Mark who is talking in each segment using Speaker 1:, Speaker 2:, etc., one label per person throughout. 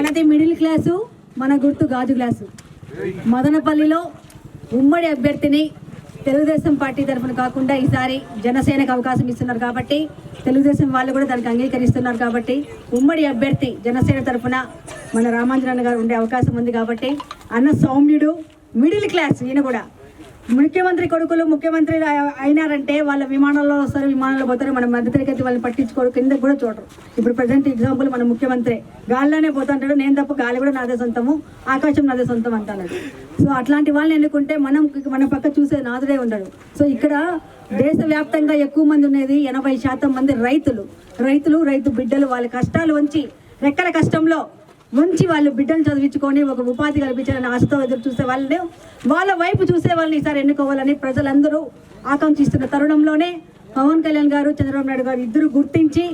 Speaker 1: మనది middle class మన గుర్తు గాజు గ్లాసు మదనపల్లిలో ఉమ్మడి అభ్యర్థిని తెలుగుదేశం పార్టీ తరఫున కాకుండా ఈసారి జనసేనకు అవకాశం ఇస్తున్నారు కాబట్టి తెలుగుదేశం వాళ్ళు కూడా దానికి అంగీకరిస్తున్నారు కాబట్టి ఉమ్మడి అభ్యర్థి జనసేన తరఫున మన రామాంజనన్న గారు ఉండే అవకాశం ఉంది కాబట్టి అన్న సౌమ్యుడు మిడిల్ క్లాస్ ఈయన కూడా. ముఖ్యమంత్రి కొడుకులు ముఖ్యమంత్రి అయినారంటే వాళ్ళ విమానాల్లో వస్తారు విమానాల్లో పోతారు. మన మధ్యతరగతి వాళ్ళని పట్టించుకోరు కింద కూడా చూడరు. ఇప్పుడు ప్రజెంట్ ఎగ్జాంపుల్ మన ముఖ్యమంత్రి. గాలిలోనే పోతుంటాడు నేను తప్ప గాలి కూడా నాదే సొంతము ఆకాశం నాదే సొంతం అంటాడు సో అట్లాంటి వాళ్ళని ఎన్నుకుంటే మనం మన పక్క చూసే నాదుడే ఉండడు. సో ఇక్కడ దేశవ్యాప్తంగా ఎక్కువ మంది ఉండేది ఎనభై శాతం మంది రైతులు. రైతులు రైతు బిడ్డలు వాళ్ళ కష్టాలు వంచి రెక్కల కష్టంలో మంచి వాళ్ళు బిడ్డలు చదివించుకొని ఒక ఉపాధి కల్పించాలని ఆశతో ఎదురు చూసే వాళ్ళని వాళ్ళ వైపు చూసే వాళ్ళని ఈసారి ఎన్నుకోవాలని ప్రజలందరూ ఆకాంక్షిస్తున్న తరుణంలోనే పవన్ కళ్యాణ్ గారు చంద్రబాబు నాయుడు గారు ఇద్దరు గుర్తించి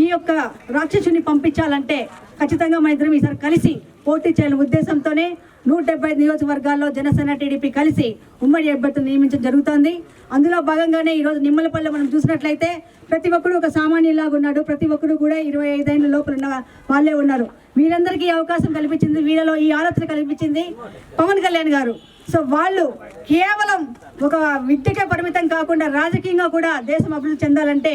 Speaker 1: ఈ యొక్క రాక్షసుని పంపించాలంటే ఖచ్చితంగా మన ఇద్దరం ఈసారి కలిసి పోటీ చేయాలనే ఉద్దేశంతోనే నూట డెబ్బై నియోజకవర్గాల్లో జనసేన టీడీపీ కలిసి ఉమ్మడి అభ్యర్థులు నియమించడం జరుగుతోంది. అందులో భాగంగానే ఈరోజు నిమ్మలపల్లి మనం చూసినట్లయితే ప్రతి ఒక్కరు ఒక సామాన్యులాగా ఉన్నాడు. ప్రతి ఒక్కరు కూడా ఇరవై ఐదేళ్ళ లోపల ఉన్న వాళ్ళే ఉన్నారు. వీరందరికీ ఈ అవకాశం కల్పించింది వీళ్ళలో ఈ ఆలోచన కల్పించింది పవన్ కళ్యాణ్ గారు. సో వాళ్ళు కేవలం ఒక విద్యకే పరిమితం కాకుండా రాజకీయంగా కూడా దేశం అభివృద్ధి చెందాలంటే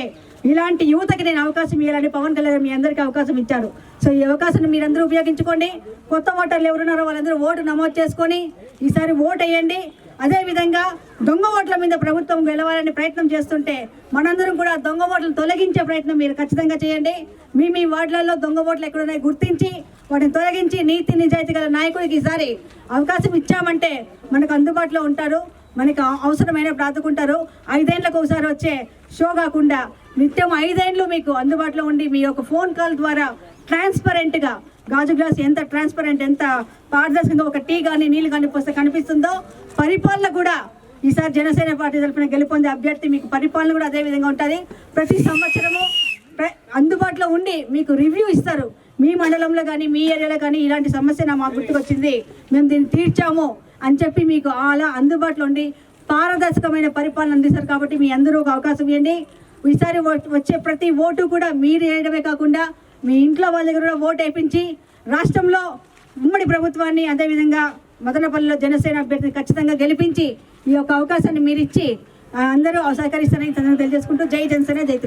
Speaker 1: ఇలాంటి యువతకి నేను అవకాశం ఇవ్వాలని పవన్ కళ్యాణ్ మీ అందరికీ అవకాశం ఇచ్చారు. సో ఈ అవకాశాన్ని మీరందరూ ఉపయోగించుకోండి. కొత్త ఓటర్లు ఎవరున్నారో వాళ్ళందరూ ఓటు నమోదు చేసుకొని ఈసారి ఓటు వేయండి అదేవిధంగా దొంగ ఓట్ల మీద ప్రభుత్వం గెలవాలని ప్రయత్నం చేస్తుంటే మనందరం కూడా దొంగ ఓట్లను తొలగించే ప్రయత్నం మీరు ఖచ్చితంగా చేయండి. మీ మీ వార్డులలో దొంగ ఓట్లు ఎక్కడున్నాయి గుర్తించి వాటిని తొలగించి నీతి నిజాయితీ గల నాయకుడికి ఈసారి అవకాశం ఇచ్చామంటే మనకు అందుబాటులో ఉంటారు. మనకు అవసరమైనప్పుడు ఆదుకుంటారు ఐదేళ్ళకు ఒకసారి వచ్చే షో కాకుండా నిత్యం ఐదేండ్లు మీకు అందుబాటులో ఉండి మీ యొక్క ఫోన్ కాల్ ద్వారా ట్రాన్స్పరెంట్గా గాజు గ్లాస్ ఎంత ట్రాన్స్పరెంట్ ఎంత పారదర్శకంగా ఒక టీ కానీ నీళ్ళు కానీ పోస్తే కనిపిస్తుందో పరిపాలన కూడా ఈసారి జనసేన పార్టీ తరఫున గెలుపొందే అభ్యర్థి మీకు పరిపాలన కూడా అదే విధంగా ఉంటుంది. ప్రతి సంవత్సరము అందుబాటులో ఉండి మీకు రివ్యూ ఇస్తారు. మీ మండలంలో కానీ మీ ఏరియాలో కానీ ఇలాంటి సమస్య నా మాకు గుర్తుకొచ్చింది. మేము దీన్ని తీర్చాము అని చెప్పి మీకు అలా అందుబాటులో ఉండి పారదర్శకమైన పరిపాలన అందిస్తారు కాబట్టి మీ అందరూ ఒక అవకాశం ఇవ్వండి. ఈసారి వచ్చే ప్రతి ఓటు కూడా మీరు వేయడమే కాకుండా మీ ఇంట్లో వాళ్ళ దగ్గర కూడా ఓటు వేయించి రాష్ట్రంలో ఉమ్మడి ప్రభుత్వాన్ని అదేవిధంగా మదనపల్లిలో జనసేన అభ్యర్థిని ఖచ్చితంగా గెలిపించి ఈ యొక్క అవకాశాన్ని మీరు ఇచ్చి ఆ, అందరూ సహకరిస్తారని తెలియజేసుకుంటూ జై జనసేన జై